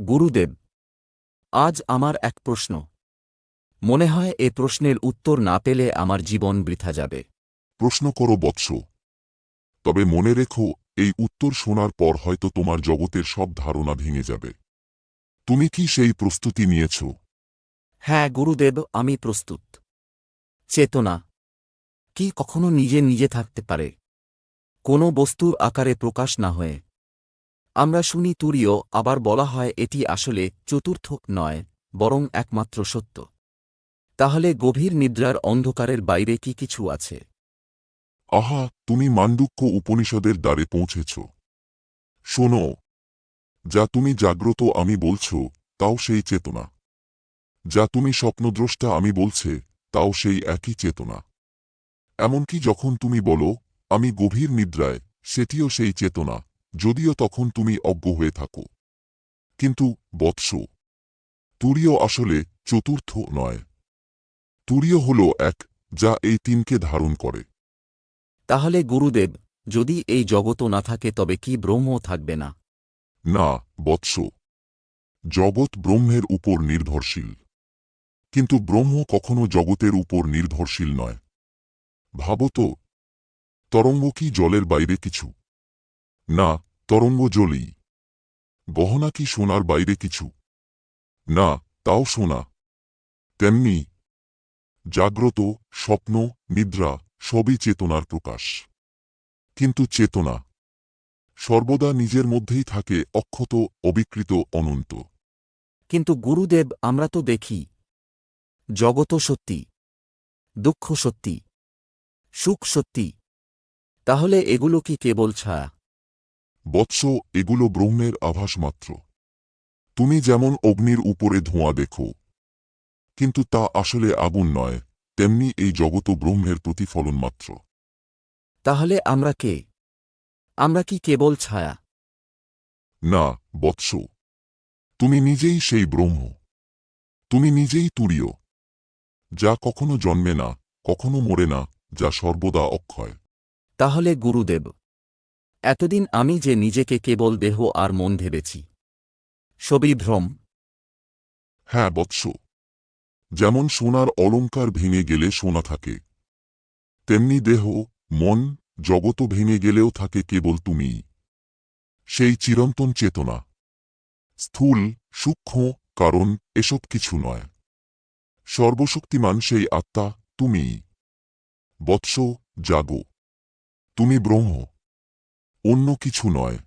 গুরুদেব আজ আমার এক প্রশ্ন। মনে হয় এ প্রশ্নের উত্তর না পেলে আমার জীবন বৃথা যাবে। প্রশ্ন করো বৎস। তবে মনে রেখো এই উত্তর শোনার পর হয়তো তোমার জগতের সব ধারণা ভেঙে যাবে। তুমি কি সেই প্রস্তুতি নিয়েছ? হ্যাঁ গুরুদেব আমি প্রস্তুত। চেতনা কি কখনো নিজে নিজে থাকতে পারে? কোনো বস্তুর আকারে প্রকাশ না হয়ে। আমরা শুনি তুরীয়, আবার বলা হয় এটি আসলে চতুর্থ নয়, বরং একমাত্র সত্য। তাহলে গভীর নিদ্রার অন্ধকারের বাইরে কি কিছু আছে? আহা, তুমি মান্ডুক্য উপনিষদের দ্বারে পৌঁছেছ। শোনো, যা তুমি জাগ্রত আমি বলছ, তাও সেই চেতনা। যা তুমি স্বপ্নদ্রষ্টা আমি বলছে, তাও সেই একই চেতনা। এমনকি যখন তুমি বলো, আমি গভীর নিদ্রায়, সেটিও সেই চেতনা। যদিও তখন তুমি অজ্ঞ হয়ে থাকো। কিন্তু বৎস তুরীয় আসলে চতুর্থ নয়। তুরীয় হল এক যা এই তিনকে ধারণ করে। তাহলে গুরুদেব যদি এই জগৎ না থাকে তবে কি ব্রহ্ম থাকবে না? না বৎস জগৎ ব্রহ্মের উপর নির্ভরশীল। কিন্তু ব্রহ্ম কখনো জগতের উপর নির্ভরশীল নয়। ভাবত তরঙ্গ কি জলের বাইরে কিছু? না তরঙ্গ জলই গহনা কি সোনার বাইরে কিছু? না, তাও সোনা। তেমনি জাগ্রত, স্বপ্ন, নিদ্রা, সবই চেতনার প্রকাশ। কিন্তু চেতনা সর্বদা নিজের মধ্যেই থাকে অক্ষত, অবিকৃত, অনন্ত। কিন্তু গুরুদেব, আমরা তো দেখি। জগত সত্যি, দুঃখ সত্যি, সুখ সত্যি। তাহলে এগুলো কি কেবল ছায়া? বৎস এগুলো ব্রহ্মের আভাস মাত্র। তুমি যেমন অগ্নির উপরে ধোঁয়া দেখো। কিন্তু তা আসলে আগুন নয় তেমনি এই জগত ব্রহ্মের প্রতিফলন মাত্র। তাহলে আমরা কে? আমরা কি কেবল ছায়া? না বৎস। তুমি নিজেই সেই ব্রহ্ম। তুমি নিজেই তুরীয়। যা কখনো জন্মে না কখনো মরে না যা সর্বদা অক্ষয়। তাহলে গুরুদেব এতদিন আমি যে নিজেকে কেবল দেহ আর মন ভেবেছি। সবই ভ্রম। হ্যাঁ বৎস। যেমন সোনার অলঙ্কার ভেঙে গেলে সোনা থাকে, তেমনি দেহ, মন জগত ভেঙে গেলেও থাকে কেবল তুমি। সেই চিরন্তন চেতনা। স্থূল, সূক্ষ্ম, কারণ এসব কিছু নয়। সর্বশক্তিমান সেই আত্মা তুমি। বৎস, জাগো। তুমি ব্রহ্ম। অন্য কিছু নয়।